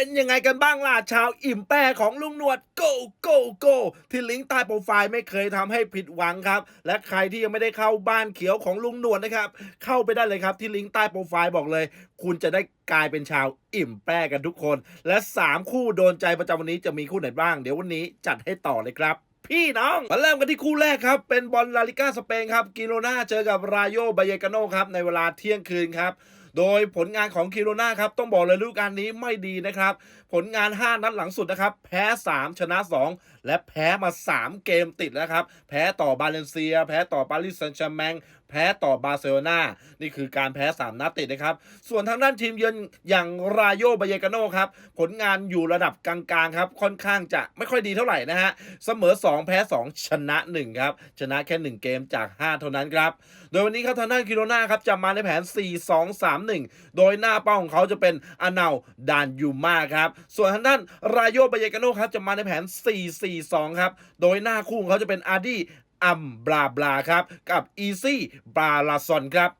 เป็นยังไงกันบ้างล่ะชาวอิ่มแป้ของลุงหนวด go go go ที่ลิงก์ใต้โปรไฟล์ไม่เคยทำให้ผิดหวังครับ และใครที่ยังไม่ได้เข้าบ้านเขียวของลุงหนวดนะครับ เข้าไปได้เลยครับที่ลิงก์ใต้โปรไฟล์บอกเลย คุณจะได้กลายเป็นชาวอิ่มแป้กันทุกคน และ 3 คู่โดนใจประจำวันนี้จะมีคู่ไหนบ้าง เดี๋ยววันนี้จัดให้ต่อเลยครับพี่น้อง มาเริ่มกันที่คู่แรกครับ เป็นบอลลาลิก้าสเปนครับ กิโลนาเจอกับรายโยบายกาโนครับ ในเวลาเที่ยงคืนครับ โดยผลงานของคิโรนาครับต้องบอกเลยฤดูกาลนี้ไม่ดีนะครับ ผลงาน 5 นัดหลังสุดนะครับ แพ้ 3 ชนะ 2 และแพ้มา 3 เกมติดแล้วครับ แพ้ต่อบาเลนเซีย แพ้ต่อปารีสแซงต์แชร์แมงแพ้ต่อบาร์เซโลนานี่คือการแพ้ 3 นัดติดนะครับ ส่วนทางด้านทีมเยือนอย่างรายโยบายกาโนครับผลงานอยู่ระดับกลางๆครับค่อนข้างจะไม่ค่อยดีเท่าไหร่นะฮะเสมอ 2 แพ้ 2 ชนะ 1 ครับ ชนะแค่ 1 เกมจาก 5 เท่านั้นครับ โดยวันนี้ครับทางด้านคิโรนาครับจะมาในแผน 4 2 3 1 โดยหน้าเป้าของเขาจะเป็นอานาดานยูมาครับส่วนทางด้านรายโยบายกาโนครับจะมาในแผน 4 4 2 ครับ โดยหน้าคู่ของเขาจะเป็นอาร์ดี้ อัมบลาบลาครับ กับอีซี่บาลาซอนครับ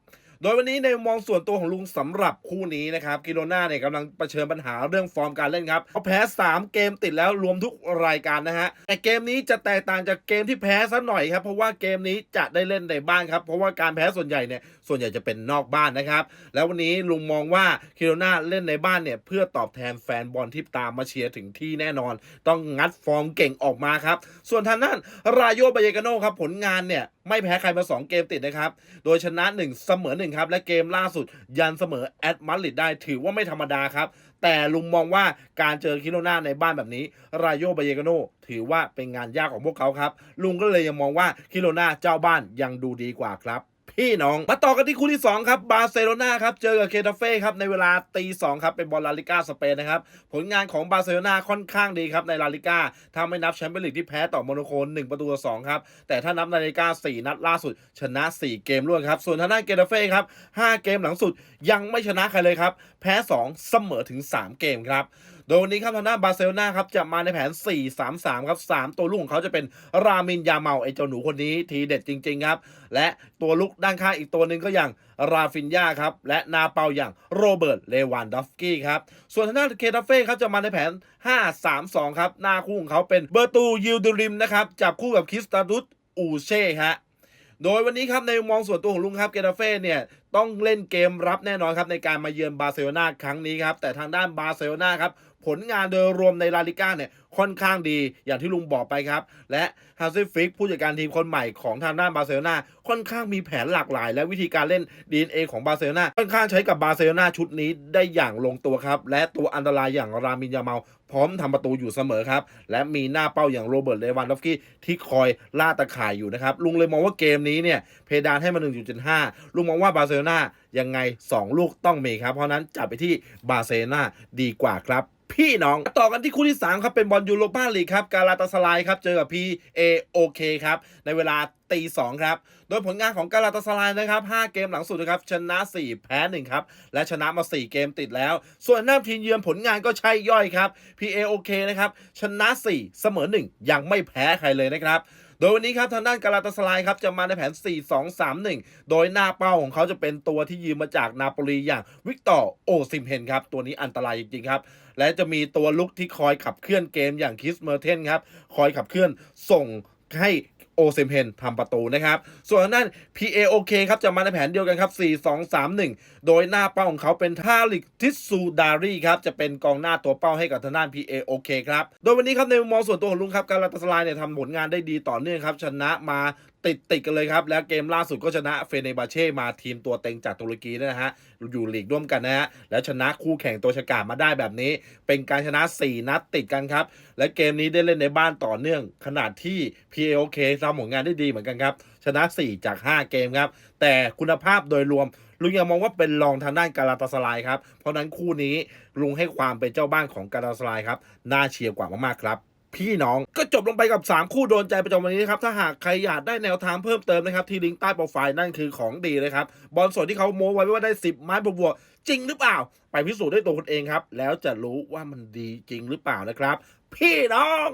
โดยวันนี้ในมองส่วนตัวของลุงสำหรับคู่นี้นะครับกิโลนาเนี่ยกำลังเผชิญปัญหาเรื่องฟอร์มการเล่นครับเขาแพ้ 3 เกมติดแล้วรวมทุกรายการนะฮะแต่เกมนี้จะแตกต่างจากเกมที่แพ้ซะหน่อยครับเพราะว่าเกมนี้จะได้เล่นในบ้านครับเพราะว่าการแพ้ส่วนใหญ่เนี่ยส่วนใหญ่จะเป็นนอกบ้านนะครับแล้ววันนี้ลุงมองว่าคิโลนาเล่นในบ้านเนี่ยเพื่อตอบแทนแฟนบอลที่ตามมาเชียร์ถึงที่แน่นอน ต้องงัดฟอร์มเก่งออกมาครับส่วนทางด้านรายโยบายกาโนครับผลงานเนี่ย ไม่แพ้ใครมา 2 เกมติดนะครับ โดยชนะ 1 เสมอ1ครับ และเกมล่าสุดยันเสมอแอดมาดริดได้ถือว่าไม่ธรรมดาครับ แต่ลุงมองว่าการเจอคิโรนาในบ้านแบบนี้ รายโยบายกโนถือว่าเป็นงานยากของพวกเขาครับ ลุงก็เลยยังมองว่าคิโรนาเจ้าบ้านยังดูดีกว่าครับ พี่น้อง มาต่อกันที่คู่ที่ 2 ครับ บาร์เซโลนาครับ เจอกับเคทาเฟ่ครับ ในเวลาตีสองครับ เป็นบอลลาลิก้าสเปนนะครับ ผลงานของบาร์เซโลนาค่อนข้างดีครับ ในลาลิก้าถ้าไม่นับแชมเปี้ยนลีกที่แพ้ต่อโมนโค1ประตูต่อ2ครับ แต่ถ้านับนลาลิก้า4 นัดล่าสุด ชนะ 4 เกมรวดครับ ส่วนทางด้านเกทาเฟ่ครับ 5 เกมหลังสุดยังไม่ชนะใครเลยครับ แพ้ 2 เสมอถึง 3 เกมครับโดยวันนี้ครับทางด้านบาร์เซโลนาครับจะมาในแผน 4-3-3 ครับ 3 ตัวลูกของเขาจะเป็นรามินยาเมาไอเจ้าหนูคนนี้ทีเด็ดจริง ๆ ครับและตัวลุกด้านข้างอีกตัวหนึ่งก็อย่างราฟินยาครับ และนาเปาอย่างโรเบิร์ต เลวานดอฟกี้ครับ ส่วนทางด้านเคทาเฟ่ครับจะมาในแผน 5-3-2 ครับ หน้าคู่ของเขาเป็นเบอร์ตูยิลดูริมนะครับ จับคู่กับคิสตาดุสอูเช่ฮะโดยวันนี้ครับในมุมมองส่วนตัวของลุงครับเกตาเฟ่เนี่ยต้องเล่นเกมรับแน่นอนครับในการมาเยือนบาร์เซโลนาครั้งนี้ครับแต่ทางด้านบาร์เซโลนาครับผลงานโดยรวมในลาลิก้าเนี่ยค่อนข้างดีอย่างที่ลุงบอกไปครับ และฮาซิฟิกผู้จัดการทีมคนใหม่ของทางด้านบาร์เซโลนาค่อนข้างมีแผนหลากหลาย และวิธีการเล่น DNA ของบาร์เซโลนาค่อนข้างใช้กับบาร์เซโลนาชุดนี้ได้อย่างลงตัวครับ และตัวอันตรายอย่างรามินยาเมา พร้อมทำประตูอยู่เสมอครับ และมีหน้าเป้าอย่างโรเบิร์ตเลวานดอฟกี้ที่คอยล่าตะข่ายอยู่นะครับลุงเลยมองว่าเกมนี้เนี่ยเพดานให้มา1.75ลุงมองว่าบาร์เซโลนายังไง 2 ลูกต้องมีครับ เพราะนั้นจับไปที่บาร์เซโลนาดีกว่าครับ พี่น้อง ต่อกันที่คู่ที่ 3 ครับ เป็นบอลยูโรปาลีกครับ กาลาตาสลายครับ เจอกับ PAOK ครับ ในเวลาตีสองครับ โดยผลงานของกาลาตาสลายนะครับ 5 เกมหลังสุดนะครับ ชนะ 4 แพ้ 1 ครับ และชนะมา 4 เกมติดแล้ว ส่วนหน้าทีมเยือนผลงานก็ใช่ย่อยครับ PAOK นะครับ ชนะ 4 เสมอ 1 ยังไม่แพ้ใครเลยนะครับ โดยวันนี้ครับทางด้านกาลาตาสลายครับจะมาในแผน 4-2-3-1 โดยหน้าเป้าของเขาจะเป็นตัวที่ยืมมาจากนาโปลีอย่างวิกตอร์โอซิมเพนครับตัวนี้อันตรายจริงๆครับและจะมีตัวลุกที่คอยขับเคลื่อนเกมอย่างคิสเมอร์เทนครับคอยขับเคลื่อนส่งให้ โอเซมเพนทำประตูนะครับ ส่วนนั้น PAOK ครับจะมาในแผนเดียวกันครับ 4-2-3-1 โดยหน้าเป้าของเขาเป็นทาลิกทิสซูดารีครับ จะเป็นกองหน้าตัวเป้าให้กับทางด้าน PAOK ครับ โดยวันนี้ครับในมุมมองส่วนตัวของลุงครับ การัตาสลายเนี่ยทำผลงานได้ดีต่อเนื่องครับ ชนะมาติดติดกันเลยครับ แล้วเกมล่าสุดก็ชนะเฟเนบาเช่มาทีมตัวเต็งจากตุรกีนะฮะอยู่ลีกร่วมกันนะฮะแล้วชนะคู่แข่งตัวฉกามาได้แบบนี้ เป็นการชนะ 4 นัดติดกันครับ และเกมนี้ได้เล่นในบ้านต่อเนื่อง ขนาดที่ PAOK ทำผลงานได้ดีเหมือนกันครับ ชนะ 4 จาก 5 เกมครับ แต่คุณภาพโดยรวมลุงยังมองว่าเป็นรองทางด้านการาตาสลายครับเพราะฉะนั้นคู่นี้ลุงให้ความเป็นเจ้าบ้านของการาตาสลายครับน่าเชียร์กว่ามากๆครับ พี่น้อง ก็จบลงไปกับ 3 คู่โดนใจประจำวันนี้นะครับ ถ้าหากใครอยากได้แนวทางเพิ่มเติมนะครับ ที่ลิงก์ใต้โปรไฟล์นั่นคือของดีเลยครับ บอลสดที่เขาโม้ไว้ว่าได้ 10 ไม้บวกจริงหรือเปล่า ไปพิสูจน์ด้วยตัวคุณเองครับ แล้วจะรู้ว่ามันดีจริงหรือเปล่านะครับ พี่น้อง